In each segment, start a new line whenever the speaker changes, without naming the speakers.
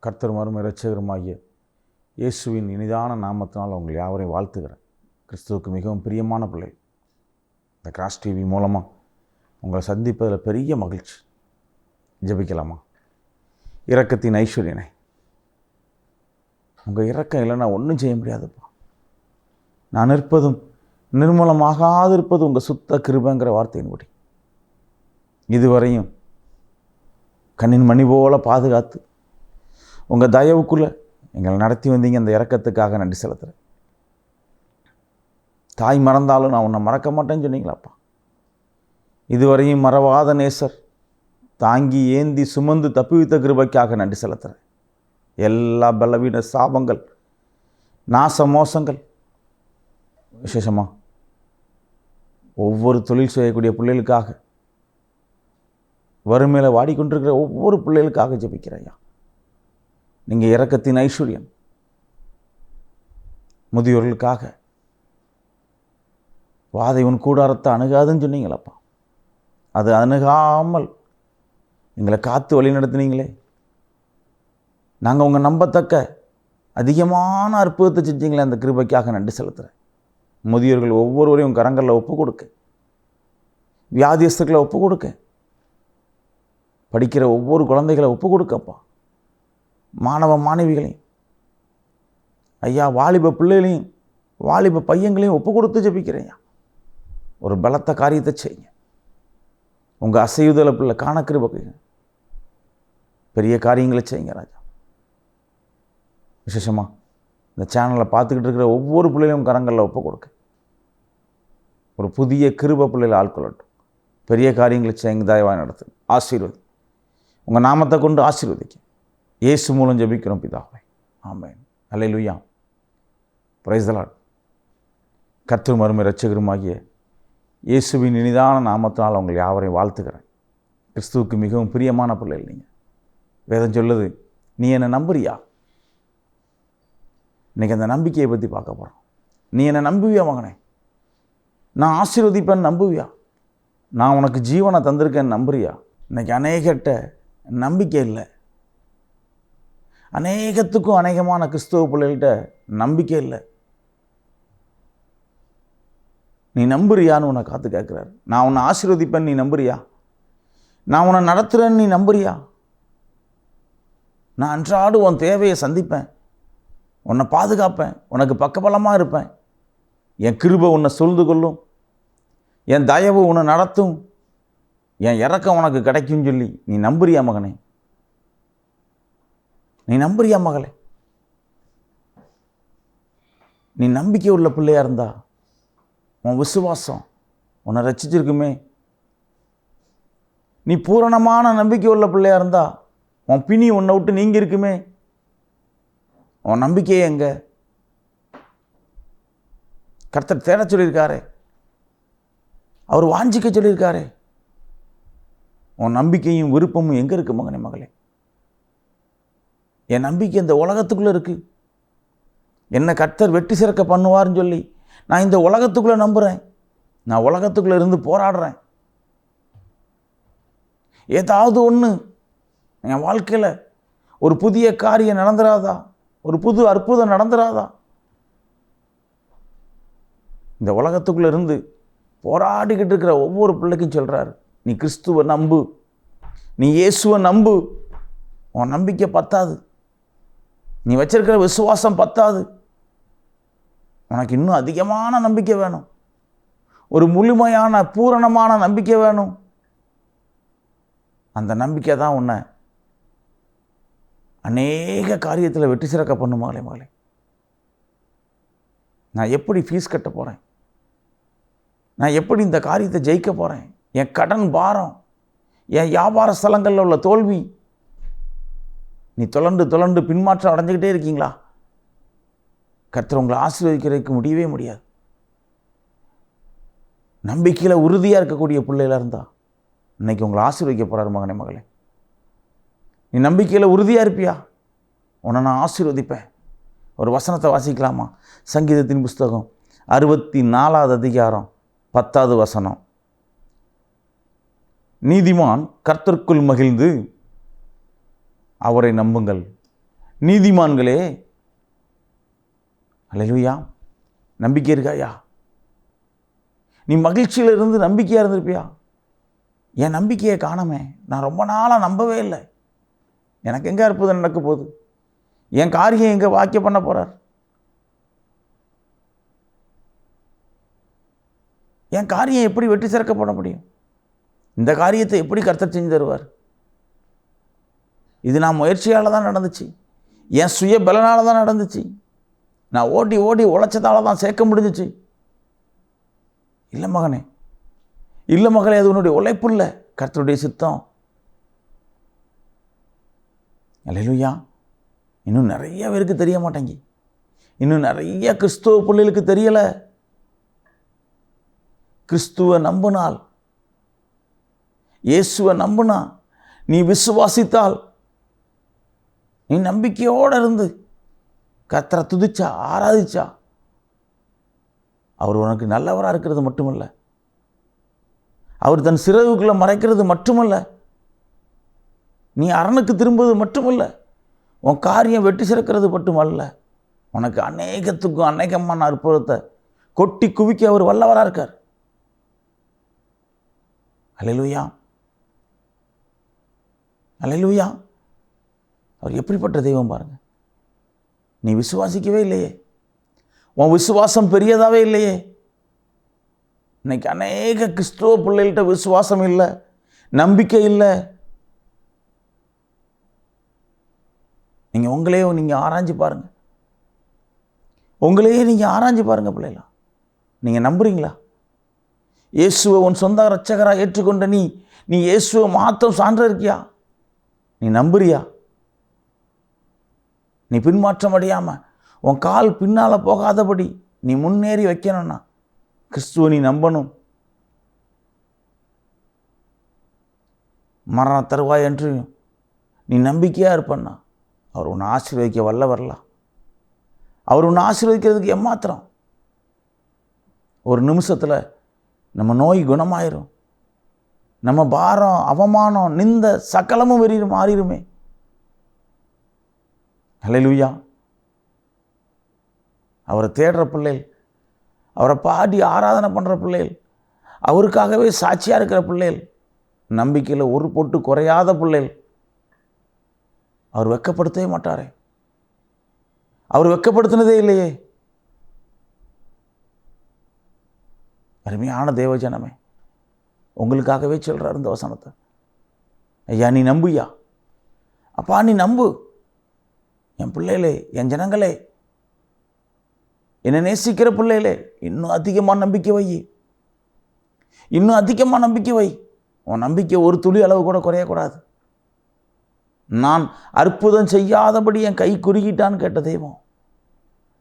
கர்த்தர் மரும் இரட்சகருமாகிய இயேசுவின் இனிதான நாமத்தினால் உங்கள் யாவரையும் வாழ்த்துகிறேன். கிறிஸ்துவுக்கு மிகவும் பிரியமான பிள்ளை. இந்த கிராஸ் டிவி மூலமாக உங்களை சந்திப்பதில் பெரிய மகிழ்ச்சி. ஜெபிக்கலாமா? இரக்கத்தின் ஐஸ்வர்யனை உங்கள் இறக்கம் இல்லைன்னா ஒன்றும் செய்ய முடியாதுப்பா. நான் இருப்பதும் நிர்மூலமாகாதிருப்பது உங்கள் சுத்த கிருபங்கிற வார்த்தையின்படி. இதுவரையும் கண்ணின் மணி போல பாதுகாத்து உங்கள் தயவுக்குள்ளே எங்களை நடத்தி வந்தீங்க அந்த இறக்கத்துக்காக நன்றி செலுத்துகிறேன் தாய் மறந்தாலும் நான் உன்னை மறக்க மாட்டேன்னு சொன்னீங்களாப்பா? இதுவரையும் மறவாத நேசர் தாங்கி ஏந்தி சுமந்து தப்புவித்த கிருபைக்காக நன்றி செலுத்துகிறேன் எல்லா பலவீன சாபங்கள் நாச மோசங்கள் விசேஷமா ஒவ்வொரு தொழில் செய்யக்கூடிய பிள்ளைகளுக்காக வறுமையில் வாடிக்கொண்டிருக்கிற ஒவ்வொரு பிள்ளைகளுக்காக ஜெபிக்கிறையா நீங்கள் இறக்கத்தின் ஐஸ்வர்யம். முதியோர்களுக்காக. வாதை உன் கூடாரத்தை அணுகாதுன்னு சொன்னீங்களப்பா. அது அணுகாமல் எங்களை காத்து வழி நடத்துனீங்களே. நாங்கள் உங்கள் நம்பத்தக்க அதிகமான அற்புதத்தை செஞ்சீங்களே அந்த கிருபைக்காக நன்றி செலுத்துகிறேன் முதியோர்கள் ஒவ்வொருவரையும் கரங்களில் ஒப்பு கொடுக்க. வியாதியஸ்தர்களை ஒப்பு கொடுக்க. படிக்கிற ஒவ்வொரு குழந்தைகளை ஒப்பு கொடுக்கப்பா. மாணவ மாணவிகளையும் ஐயா வாலிப பிள்ளைகளையும் வாலிப பையங்களையும் ஒப்பு கொடுத்து ஜபிக்கிறேன் ஒரு பலத்த காரியத்தை செய்யுங்க. உங்கள் அசையுதலை பிள்ளை காணக்கிருபக்கு பெரிய காரியங்களை செய்யுங்க ராஜா. விசேஷமாக இந்த சேனலை பார்த்துக்கிட்டு இருக்கிற ஒவ்வொரு பிள்ளைகளையும் கரங்களில் ஒப்பு கொடுக்க ஒரு புதிய கிருப பிள்ளைகளை ஆட்கொள்ளட்டும் பெரிய காரியங்களை செய்யுங்க தயவாக நடத்து ஆசீர்வதி. உங்கள் நாமத்தை கொண்டு ஆசீர்வதிக்க இயேசு மூலம் ஜபிக்கிறோம் பிதாவை. ஆமேன். அலை லுய்யா பிரைஸ்தலாட் கத்து மருமை ரட்சகருமாகிய இயேசுவின் இனிதான நாமத்தால் உங்கள் யாவரையும் வாழ்த்துக்கிறேன் கிறிஸ்துவுக்கு மிகவும் பிரியமான பிள்ளைகள் நீங்கள் வேதம் சொல்லுது நீ என்னை நம்புறியா? இன்றைக்கி அந்த நம்பிக்கையை பற்றி பார்க்க போகிறோம் நீ என்னை நம்புவியா மகனே? நான் ஆசீர்வதிப்பேன் நம்புவியா? நான் உனக்கு ஜீவனை தந்திருக்கேன்னு நம்புறியா? இன்றைக்கி அநேகட்ட நம்பிக்கை இல்லை. அநேகத்துக்கும் அநேகமான கிறிஸ்துவ பிள்ளைகள்கிட்ட நம்பிக்கை இல்லை. நீ நம்புறியான்னு உன்னை காத்து கேட்குறாரு. நான் உன்னை ஆசீர்வதிப்பேன் நீ நம்புறியா? நான் உன்னை நடத்துகிறேன்னு நீ நம்புறியா? நான் அன்றாடு உன் தேவையை சந்திப்பேன். உன்னை பாதுகாப்பேன். உனக்கு பக்கபலமாக இருப்பேன். என் கிருபை உன்னை சொல்ந்து கொள்ளும். என் தயவு உன்னை நடத்தும். என் இறக்கம் உனக்கு கிடைக்கும்னு சொல்லி நீ நம்புறியா மகனே? நீ நம்புறியா மகளே? நீ நம்பிக்கை உள்ள பிள்ளையாக இருந்தா உன் விசுவாசம் உன்னை ரசிச்சிருக்குமே நீ பூரணமான நம்பிக்கை உள்ள பிள்ளையாக இருந்தா உன் பிணி உன்னை விட்டு நீங்கள் இருக்குமே உன் நம்பிக்கையே எங்கே? கர்த்தர் தேட சொல்லியிருக்காரே. அவர் வாஞ்சிக்க சொல்லியிருக்காரே. உன் நம்பிக்கையும் விருப்பமும் எங்கே இருக்கு மகனே மகளே? என் நம்பிக்கை இந்த உலகத்துக்குள்ளே இருக்குது என்னை கர்த்தர் வெட்டி சிறக்க பண்ணுவார்னு சொல்லி நான் இந்த உலகத்துக்குள்ளே நம்புகிறேன் நான் உலகத்துக்குள்ளே இருந்து போராடுறேன். ஏதாவது ஒன்று என் வாழ்க்கையில் ஒரு புதிய காரியம் நடந்துராதா? ஒரு புது அற்புதம் நடந்துராதா? இந்த உலகத்துக்குள்ளே இருந்து போராடிக்கிட்டு இருக்கிற ஒவ்வொரு பிள்ளைக்கும் சொல்கிறாரு நீ கிறிஸ்துவை நம்பு. நீ இயேசுவை நம்பு. உன் நம்பிக்கை பத்தாது. நீ வச்சிருக்கிற விசுவாசம் பத்தாது. உனக்கு இன்னும் அதிகமான நம்பிக்கை வேணும். ஒரு முழுமையான பூரணமான நம்பிக்கை வேணும். அந்த நம்பிக்கை தான் உன்னை அநேக காரியத்தில் வெற்றி சிறக்க பண்ணும் மகளே மகளே? நான் எப்படி ஃபீஸ் கட்ட போகிறேன் நான் எப்படி இந்த காரியத்தை ஜெயிக்க போகிறேன் என் கடன் பாரம் என் வியாபார ஸ்தலங்களில் உள்ள தோல்வி நீ தொலண்டு தொலண்டு பின்மாற்றம் அடைஞ்சிக்கிட்டே இருக்கீங்களா? கர்த்தர் உங்களை ஆசீர்வதிக்கிறதுக்கு முடியவே முடியாது. நம்பிக்கையில் உறுதியாக இருக்கக்கூடிய பிள்ளைகளாக இருந்தால் இன்னைக்கு உங்களை ஆசீர்வதிக்க போகிறார் மகனே மகளே. நீ நம்பிக்கையில் உறுதியாக இருப்பியா? உன்னை நான் ஆசீர்வதிப்பேன். ஒரு வசனத்தை வாசிக்கலாமா? சங்கீதத்தின் புஸ்தகம் அறுபத்தி நாலாவது அதிகாரம் பத்தாவது வசனம். நீதிமான் கர்த்தருக்குள் மகிழ்ந்து அவரை நம்புங்கள். நீதிமான்களே அல்லேலூயா நம்பிக்கை இருக்காயா? நீ மகிழ்ச்சியில் இருந்து நம்பிக்கையாக இருந்திருப்பியா? என் நம்பிக்கையை காணமே நான் ரொம்ப நாளாக நம்பவே இல்லை. எனக்கு எங்கே அற்புதம் நடக்க போகுது? என் காரியம் எங்கே வாக்கிய பண்ண போகிறார் என் காரியம் எப்படி வெற்றி சிறக்க போட முடியும்? இந்த காரியத்தை எப்படி கர்த்தர் செஞ்சு தருவார்? இது நான் முயற்சியால் தான் நடந்துச்சு. என் சுய பலனால் தான் நடந்துச்சு. நான் ஓடி ஓடி உழைச்சதால தான் சேர்க்க முடிஞ்சிச்சு. இல்லை மகனே. இல்லை மகளே அது உன்னுடைய உழைப்பு இல்லை. கர்த்தருடைய சித்தம். அல்லேலூயா. இன்னும் நிறைய பேருக்கு தெரிய மாட்டேங்கி. இன்னும் நிறைய கிறிஸ்துவ பிள்ளைகளுக்கு தெரியலை. கிறிஸ்துவ நம்பினால் இயேசுவை நம்பினா நீ விசுவாசித்தால் நீ நம்பிக்கையோடு இருந்து கத்தரை துதிச்சா ஆராதிச்சா. அவர் உனக்கு நல்லவராக இருக்கிறது மட்டுமல்ல. அவர் தன் சிறகுக்குள்ளே மறைக்கிறது மட்டுமல்ல. நீ அரணுக்கு திரும்புவது மட்டுமல்ல. உன் காரியம் வெட்டி சிறக்கிறது மட்டுமல்ல. உனக்கு அநேகத்துக்கும் அநேகமான அற்புதத்தை கொட்டி குவிக்க அவர் வல்லவராக இருக்கார். அலையிலுயா. அலையிலுயா. அவர் எப்படிப்பட்ட தெய்வம் பாருங்க. நீ விசுவாசிக்கவே இல்லையே. உன் விசுவாசம் பெரியதாகவே இல்லையே. இன்னைக்கு அநேக கிறிஸ்துவ பிள்ளைகள்கிட்ட விசுவாசம் இல்லை நம்பிக்கை இல்லை. நீங்கள் உங்களையே நீங்கள் ஆராய்ஞ்சு பாருங்கள் உங்களையே நீங்கள் ஆராய்ஞ்சு பாருங்கள் பிள்ளைகளா. நீங்கள் நம்புறீங்களா? இயேசுவை உன் சொந்த ரட்சகராக ஏற்றுக்கொண்ட நீ நீ இயேசுவை மாத்தம் சான்ற இருக்கியா? நீ நம்புறியா? நீ பின்மாற்றம் அடையாமல் உன் கால் பின்னால் போகாதபடி நீ முன்னேறி வைக்கணும்னா கிறிஸ்துவை நீ நம்பணும். மரண தருவாய் என்று நீ நம்பிக்கையாக இருப்பண்ணா அவர் உன்னை ஆசீர்வதிக்க வல்ல வரலாம் அவர் உன்னை ஆசீர்வதிக்கிறதுக்கு எம்மாத்திரம் ஒரு நிமிஷத்தில் நம்ம நோய் குணமாயிரும். நம்ம பாரம் அவமானம் நிந்த சகலமும் வெறியும் மாறிடுமே. ஹalleluya. அவரை தேடுற பிள்ளைகள் அவரை பாடி ஆராதனை பண்ணுற பிள்ளைகள் அவருக்காகவே சாட்சியாக இருக்கிற பிள்ளைகள் நம்பிக்கையில் ஒரு பொட்டு குறையாத பிள்ளைகள் அவர் வெக்கப்படுத்தவே மாட்டாரே. அவர் வெக்கப்படுத்தினதே இல்லையே. அருமையான தேவஜனமே உங்களுக்காகவே சொல்கிறார் இந்த வசனத்தை. ஐயா நீ நம்புயா? அப்பா நீ நம்பு. என் பிள்ளைகளே என் ஜனங்களே. என்னை நேசிக்கிற பிள்ளைகளே இன்னும் அதிகமாக நம்பிக்கை வை. இன்னும் அதிகமாக நம்பிக்கை வை. உன் நம்பிக்கை ஒரு துளி அளவு கூட குறையக்கூடாது. நான் அற்புதம் செய்யாதபடி என் கை குறுகிட்டான்னு கேட்ட தெய்வம்.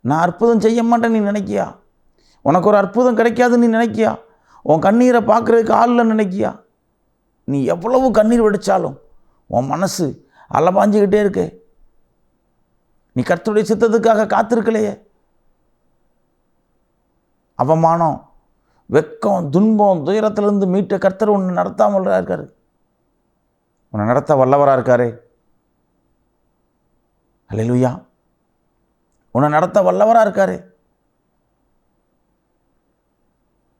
நான் அற்புதம் செய்ய மாட்டேன் நீ நினைக்கியா? உனக்கு ஒரு அற்புதம் கிடைக்காதுன்னு நீ நினைக்கியா? உன் கண்ணீரை பார்க்குறதுக்கு ஆளில் நினைக்கியா? நீ எவ்வளவு கண்ணீர் வெடித்தாலும் உன் மனசு அலபாஞ்சிக்கிட்டே இருக்கே. நீ கர்த்தருடைய சித்தத்துக்காக காத்திருக்கலையே. அவமானம் வெக்கம் துன்பம் துயரத்திலிருந்து மீட்ட கர்த்தர் உன்னை நடத்தாமல் இருக்கார். உன்னை நடத்த வல்லவராக இருக்காரே. அல்லேலூயா. உன்னை நடத்த வல்லவராக இருக்காரே.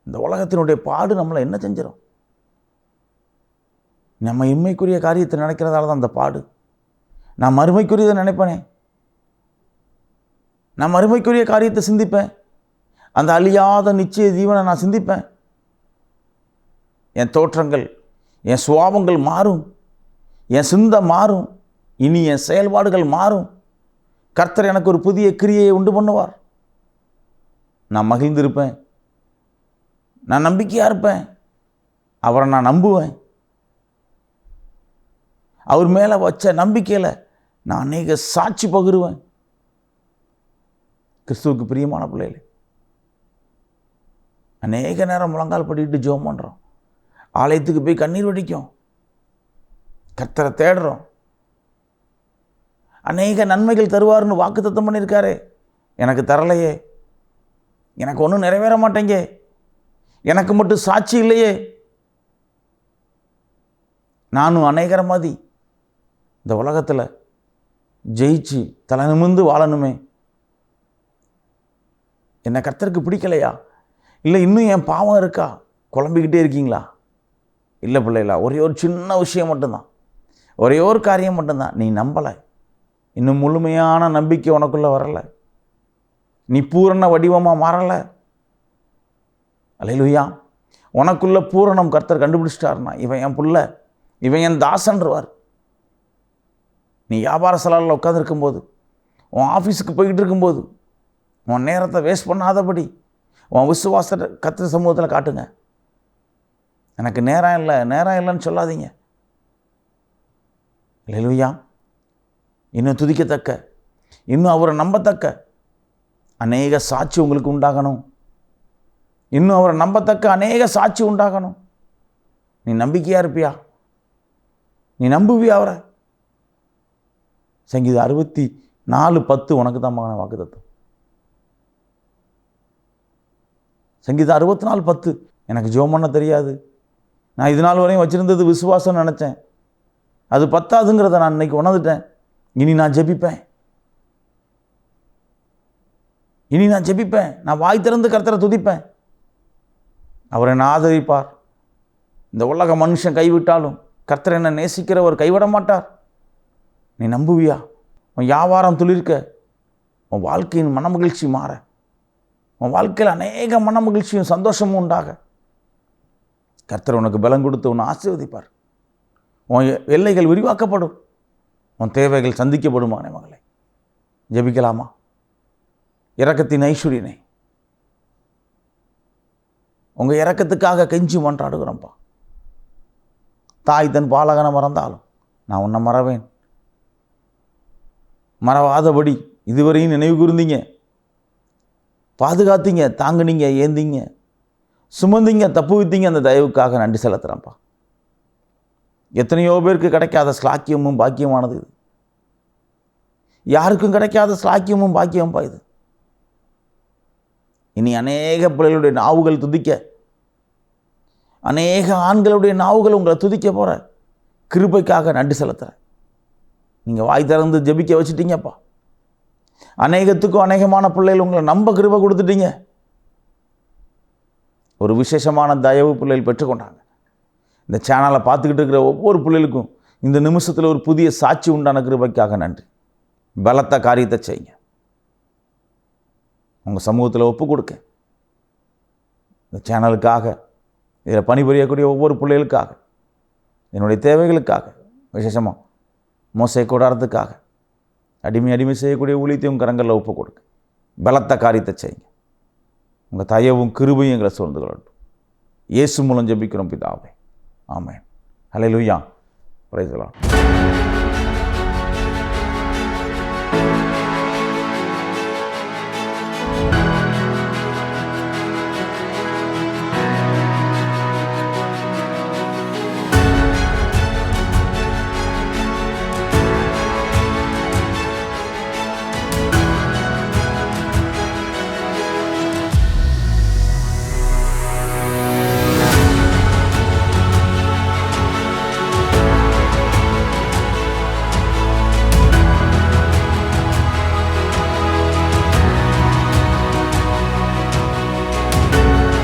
இந்த உலகத்தினுடைய பாடு நம்மளை என்ன செஞ்சிடும் நம்ம இம்மைக்குரிய காரியத்தை நினைக்கிறதால தான் அந்த பாடு. நான் மறுமைக்குரியதை நினைப்பேனே. நான் மறுமைக்குரிய காரியத்தை சிந்திப்பேன். அந்த அழியாத நிச்சய ஜீவனை நான் சிந்திப்பேன். என் தோற்றங்கள் என் சுவாபங்கள் மாறும். என் சிந்தை மாறும். இனி என் செயல்பாடுகள் மாறும். கர்த்தர் எனக்கு ஒரு புதிய கிரியையை உண்டு பண்ணுவார். நான் மகிழ்ந்திருப்பேன். நான் நம்பிக்கையாக இருப்பேன். அவரை நான் நம்புவேன். அவர் மேலே வச்ச நம்பிக்கையில் நான் அநேக சாட்சி பகிருவேன். கிறிஸ்துவுக்கு பிரியமான பிள்ளைகளே. அநேக நேரம் முழங்கால் படிக்கிட்டு ஜோம் பண்ணுறோம் ஆலயத்துக்கு போய் கண்ணீர் வடிக்கும். கர்த்தரை தேடுறோம். அநேக நன்மைகள் தருவார்னு வாக்குத்தத்தம் பண்ணியிருக்காரு. எனக்கு தரலையே. எனக்கு ஒன்றும் நிறைவேற மாட்டேங்க. எனக்கு மட்டும் சாட்சி இல்லையே. நானும் அநேகர மாதிரி இந்த உலகத்தில் ஜெயிச்சு தலை நிமிர்ந்து வாழணுமே. என்னை கர்த்தருக்கு பிடிக்கலையா? இல்லை இன்னும் என் பாவம் இருக்கா? குழம்பிக்கிட்டே இருக்கீங்களா? இல்லை பிள்ளைகளா ஒரே ஒரு சின்ன விஷயம் மட்டும்தான். ஒரே ஒரு காரியம் மட்டும்தான். நீ நம்பலை. இன்னும் முழுமையான நம்பிக்கை உனக்குள்ளே வரலை. நீ பூரண வடிவமாக மாறலை. அலையிலுயா உனக்குள்ள பூரணம் கர்த்தர் கண்டுபிடிச்சிட்டாருனா இவன் என் புள்ள. இவன் என் தாசன்றவார். நீ வியாபார சலாலில் உட்காந்துருக்கும்போது உன் ஆஃபீஸுக்கு போய்கிட்டு இருக்கும்போது உன் நேரத்தை வேஸ்ட் பண்ணாதபடி. உன் விசுவாசத்தை கத்திர சமூகத்தில் காட்டுங்க. எனக்கு நேரம் இல்லை. நேரம் இல்லைன்னு சொல்லாதீங்க. லெலுயா இன்னும் துதிக்கத்தக்க. இன்னும் அவரை நம்பத்தக்க. அநேக சாட்சி உங்களுக்கு உண்டாகணும். இன்னும் அவரை நம்பத்தக்க அநேக சாட்சி உண்டாகணும். நீ நம்பிக்கையாக இருப்பியா? நீ நம்புவியா அவரை? சங்கீதம் அறுபத்தி நாலு பத்து உனக்கு தான் மகன வாக்கு தத்துவம் சங்கீதம் அறுபத்தி நாலு பத்து. எனக்கு ஜோம் பண்ண தெரியாது. நான் இது நாள் வரையும் வச்சுருந்தது விசுவாசம் நினச்சேன். அது பத்தாதுங்கிறத நான் இன்னைக்கு உணர்ந்துட்டேன். இனி நான் ஜெபிப்பேன். இனி நான் ஜெபிப்பேன். நான் வாய் திறந்து கர்த்தரை துதிப்பேன். அவர் என்னை ஆதரிப்பார். இந்த உலக மனுஷன் கைவிட்டாலும் கர்த்தர் என்னை நேசிக்கிறவர் கைவிட மாட்டார். நீ நம்புவியா? உன் வியாபாரம் துளிர்க்க உன் வாழ்க்கையின் மனமகிழ்ச்சி மாற. உன் வாழ்க்கையில் அநேக மனமகிழ்ச்சியும் சந்தோஷமும் உண்டாக. கர்த்தர் உனக்கு பலம் கொடுத்து உன்னை ஆசீர்வதிப்பார். உன் எ- எல்லைகள் விரிவாக்கப்படும். உன் தேவைகள் சந்திக்கப்படுமானே மகளே. ஜெபிக்கலாமா? இறக்கத்தின் ஐஸ்வர்யனை உங்கள் இறக்கத்துக்காக கெஞ்சி மன்றாடுகிறோம்ப்பா தாய் தன் பாலகனை மறந்தாலும் நான் உன்னை மறவேன். மறவாதபடி இதுவரையும் நினைவு கூர்ந்தீங்க. பாதுகாத்தீங்க தாங்குனீங்க ஏந்திங்க. சுமந்தீங்க தப்பு வித்தீங்க அந்த தயவுக்காக நன்றி செலுத்துகிறேன்ப்பா எத்தனையோ பேருக்கு கிடைக்காத ஸ்லாக்கியமும் பாக்கியமானது இது. யாருக்கும் கிடைக்காத ஸ்லாக்கியமும் பாக்கியமும்பா இது. இனி அநேக பிள்ளைகளுடைய நாவுகள் துதிக்க. அநேக ஆண்களுடைய நாவுகள் உங்களை துதிக்க போகிற கிருபைக்காக நன்றி செலுத்துகிறேன் நீங்கள் வாய் திறந்து ஜெபிக்க வச்சுட்டீங்கப்பா. அநேகத்துக்கும் அநேகமான பிள்ளைகள் உங்களை நம்ப கிருபை கொடுத்துட்டீங்க. ஒரு விசேஷமான தயவு பிள்ளைகள் பெற்றுக்கொண்டாங்க. இந்த சேனலை பார்த்துக்கிட்டு இருக்கிற ஒவ்வொரு பிள்ளைகளுக்கும் இந்த நிமிஷத்தில் ஒரு புதிய சாட்சி உண்டான கிருபைக்காக நன்றி. பலத்த காரியத்தை செய்யுங்க. உங்கள் சமூகத்தில் ஒப்பு கொடுக்க. இந்த சேனலுக்காக இதில் பணிபுரியக்கூடிய ஒவ்வொரு பிள்ளைகளுக்காக என்னுடைய தேவைகளுக்காக விசேஷமாக மோசை கூடாரத்துக்காக அடிமை அடிமை செய்யக்கூடிய ஊழியத்தையும் கரங்களில் ஒப்பு கொடுக்க பலத்த காரியத்தை செய்யுங்க. உங்கள் தயவும் கிருபையும் எங்களை சூழ்ந்து கொள்ளட்டும். இயேசு மூலம் ஜெபிக்கிறோம் பிதாவே. ஆமென். ஹalleluya. Praise the